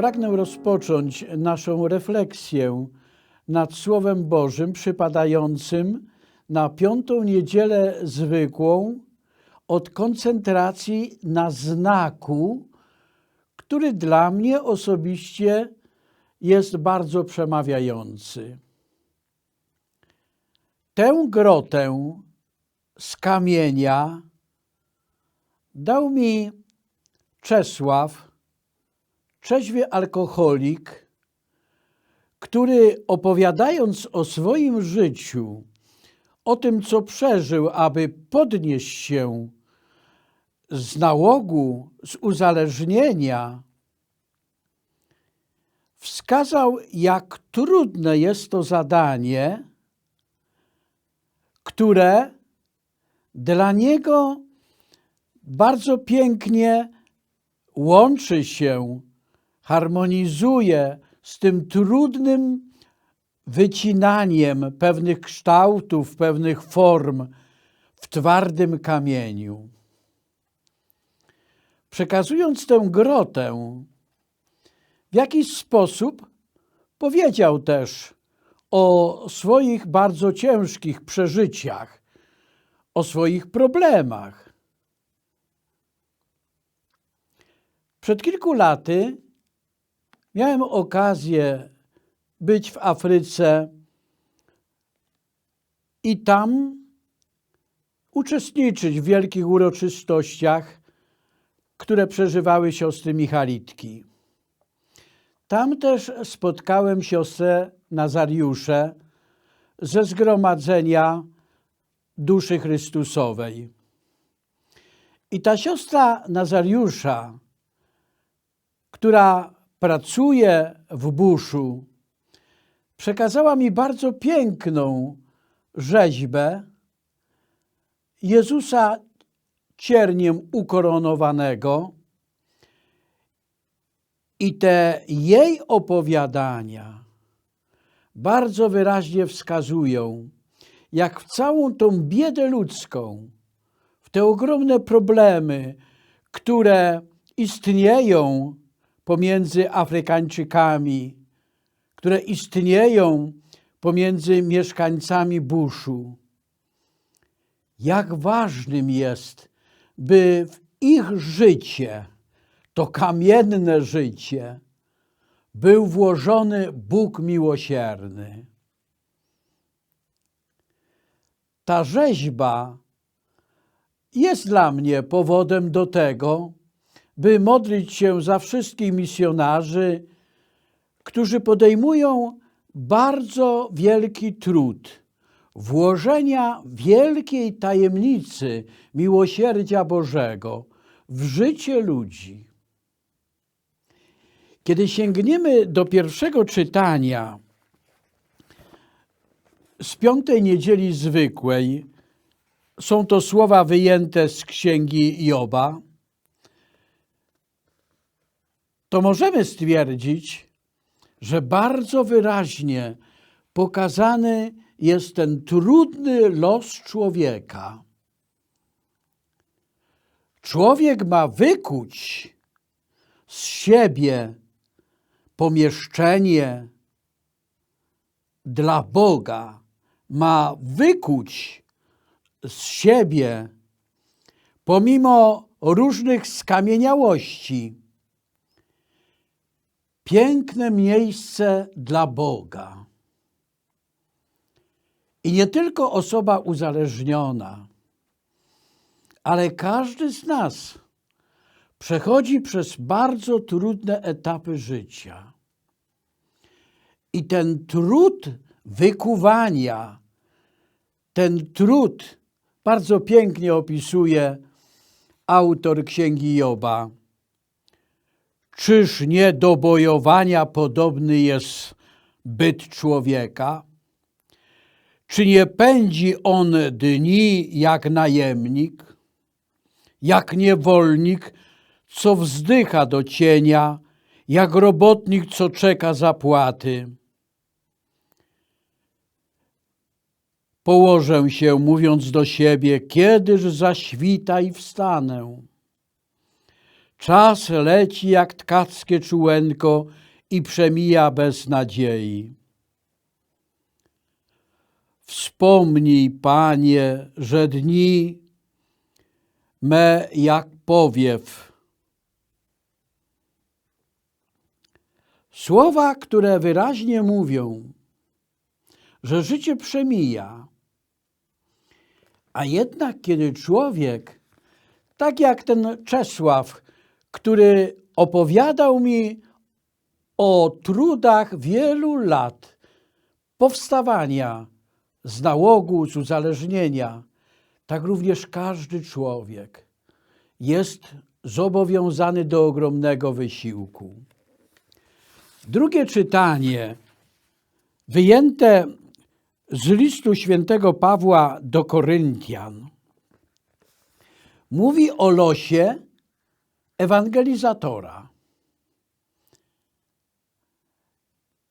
Pragnę rozpocząć naszą refleksję nad Słowem Bożym przypadającym na piątą niedzielę zwykłą od koncentracji na znaku, który dla mnie osobiście jest bardzo przemawiający. Tę grotę z kamienia dał mi Czesław, trzeźwy alkoholik, który opowiadając o swoim życiu, o tym, co przeżył, aby podnieść się z nałogu, z uzależnienia, wskazał, jak trudne jest to zadanie, które dla niego bardzo pięknie łączy się, harmonizuje z tym trudnym wycinaniem pewnych kształtów, pewnych form w twardym kamieniu. Przekazując tę grotę, w jakiś sposób powiedział też o swoich bardzo ciężkich przeżyciach, o swoich problemach. Przed kilku laty miałem okazję być w Afryce i tam uczestniczyć w wielkich uroczystościach, które przeżywały siostry Michalitki. Tam też spotkałem siostrę Nazariusze ze zgromadzenia duszy Chrystusowej. I ta siostra Nazariusza, która pracuje w buszu, przekazała mi bardzo piękną rzeźbę Jezusa cierniem ukoronowanego. I te jej opowiadania bardzo wyraźnie wskazują, jak w całą tą biedę ludzką, w te ogromne problemy, które istnieją pomiędzy Afrykańczykami, które istnieją pomiędzy mieszkańcami buszu, jak ważnym jest, by w ich życie, to kamienne życie, był włożony Bóg miłosierny. Ta rzeźba jest dla mnie powodem do tego, by modlić się za wszystkich misjonarzy, którzy podejmują bardzo wielki trud włożenia wielkiej tajemnicy miłosierdzia Bożego w życie ludzi. Kiedy sięgniemy do pierwszego czytania z piątej niedzieli zwykłej, są to słowa wyjęte z księgi Joba, to możemy stwierdzić, że bardzo wyraźnie pokazany jest ten trudny los człowieka. Człowiek ma wykuć z siebie pomieszczenie dla Boga, ma wykuć z siebie, pomimo różnych skamieniałości, piękne miejsce dla Boga. I nie tylko osoba uzależniona, ale każdy z nas przechodzi przez bardzo trudne etapy życia. I ten trud wykuwania, ten trud bardzo pięknie opisuje autor Księgi Joba. Czyż nie do bojowania podobny jest byt człowieka? Czy nie pędzi on dni jak najemnik, jak niewolnik, co wzdycha do cienia, jak robotnik, co czeka zapłaty? Położę się, mówiąc do siebie, kiedyż zaświta i wstanę. Czas leci jak tkackie czułenko i przemija bez nadziei. Wspomnij, Panie, że dni me jak powiew. Słowa, które wyraźnie mówią, że życie przemija, a jednak kiedy człowiek, tak jak ten Czesław, który opowiadał mi o trudach wielu lat powstawania z nałogu, z uzależnienia, tak również każdy człowiek jest zobowiązany do ogromnego wysiłku. Drugie czytanie, wyjęte z listu świętego Pawła do Koryntian, mówi o losie ewangelizatora.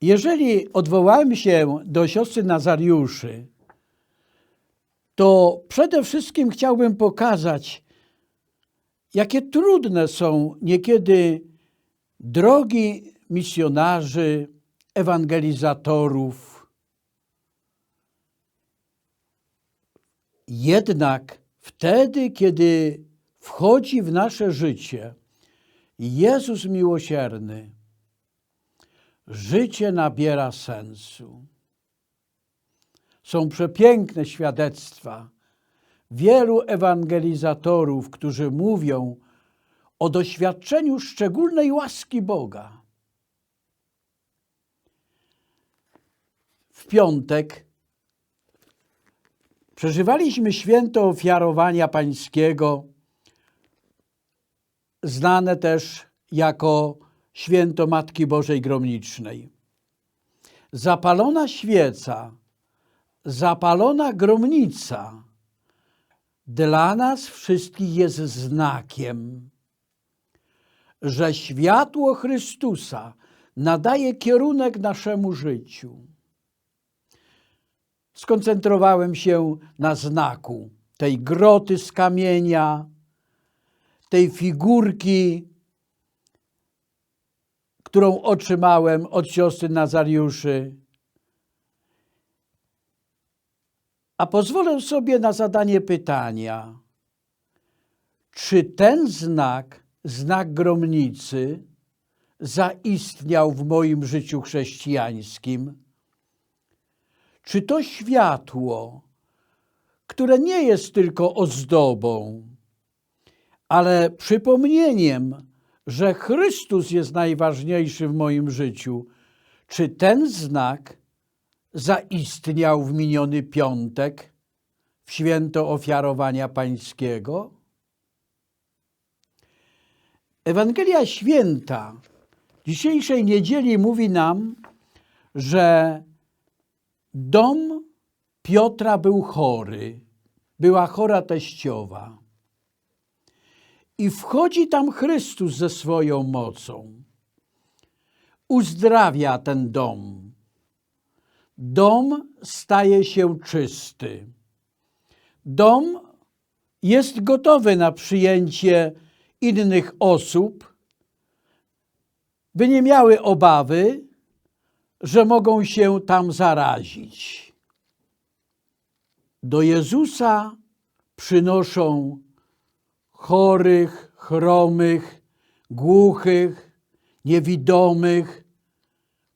Jeżeli odwołałem się do siostry Nazariuszy, to przede wszystkim chciałbym pokazać, jakie trudne są niekiedy drogi misjonarzy, ewangelizatorów. Jednak wtedy, kiedy wchodzi w nasze życie Jezus miłosierny, życie nabiera sensu. Są przepiękne świadectwa wielu ewangelizatorów, którzy mówią o doświadczeniu szczególnej łaski Boga. W piątek przeżywaliśmy święto ofiarowania pańskiego, znane też jako święto Matki Bożej Gromnicznej. Zapalona świeca, zapalona gromnica dla nas wszystkich jest znakiem, że światło Chrystusa nadaje kierunek naszemu życiu. Skoncentrowałem się na znaku tej groty z kamienia, tej figurki, którą otrzymałem od siostry Nazariuszy. A pozwolę sobie na zadanie pytania, czy ten znak, znak gromnicy, zaistniał w moim życiu chrześcijańskim? Czy to światło, które nie jest tylko ozdobą, ale przypomnieniem, że Chrystus jest najważniejszy w moim życiu, czy ten znak zaistniał w miniony piątek, w święto ofiarowania pańskiego? Ewangelia Święta dzisiejszej niedzieli mówi nam, że dom Piotra był chory, była chora teściowa. I wchodzi tam Chrystus ze swoją mocą. Uzdrawia ten dom. Dom staje się czysty. Dom jest gotowy na przyjęcie innych osób, by nie miały obawy, że mogą się tam zarazić. Do Jezusa przynoszą chorych, chromych, głuchych, niewidomych,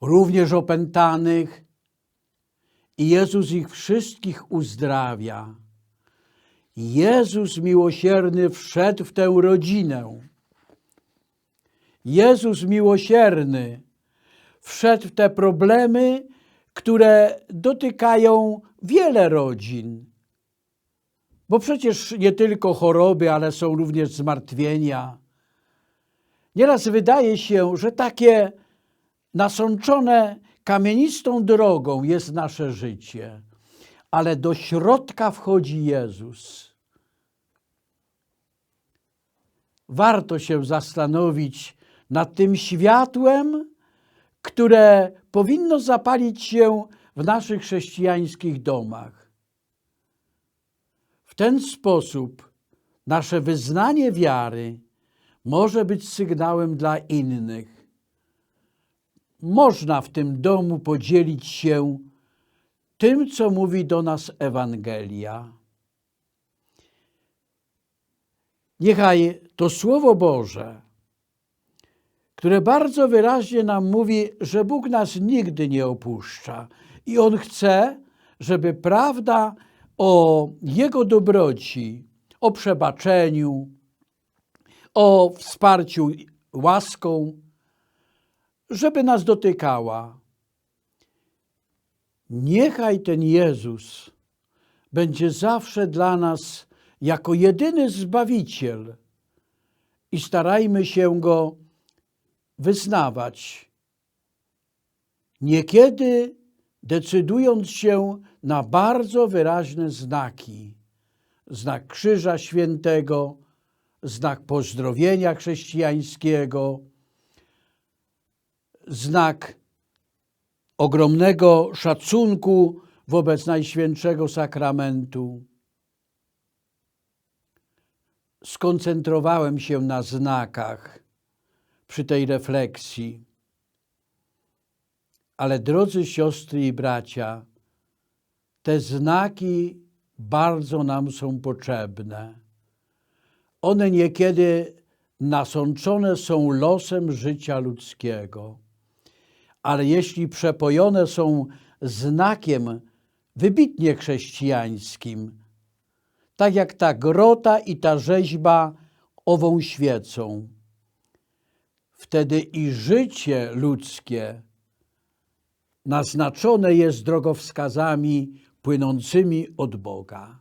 również opętanych. I Jezus ich wszystkich uzdrawia. Jezus miłosierny wszedł w tę rodzinę. Jezus miłosierny wszedł w te problemy, które dotykają wiele rodzin. Bo przecież nie tylko choroby, ale są również zmartwienia. Nieraz wydaje się, że takie nasączone kamienistą drogą jest nasze życie, ale do środka wchodzi Jezus. Warto się zastanowić nad tym światłem, które powinno zapalić się w naszych chrześcijańskich domach. Ten sposób nasze wyznanie wiary może być sygnałem dla innych. Można w tym domu podzielić się tym, co mówi do nas Ewangelia. Niechaj to Słowo Boże, które bardzo wyraźnie nam mówi, że Bóg nas nigdy nie opuszcza i On chce, żeby prawda o Jego dobroci, o przebaczeniu, o wsparciu łaską, żeby nas dotykała. Niechaj ten Jezus będzie zawsze dla nas jako jedyny Zbawiciel i starajmy się Go wyznawać. Niekiedy decydując się na bardzo wyraźne znaki, znak Krzyża Świętego, znak pozdrowienia chrześcijańskiego, znak ogromnego szacunku wobec Najświętszego Sakramentu. Skoncentrowałem się na znakach przy tej refleksji. Ale drodzy siostry i bracia, te znaki bardzo nam są potrzebne. One niekiedy nasączone są losem życia ludzkiego, ale jeśli przepojone są znakiem wybitnie chrześcijańskim, tak jak ta grota i ta rzeźba ową świecą, wtedy i życie ludzkie naznaczone jest drogowskazami płynącymi od Boga.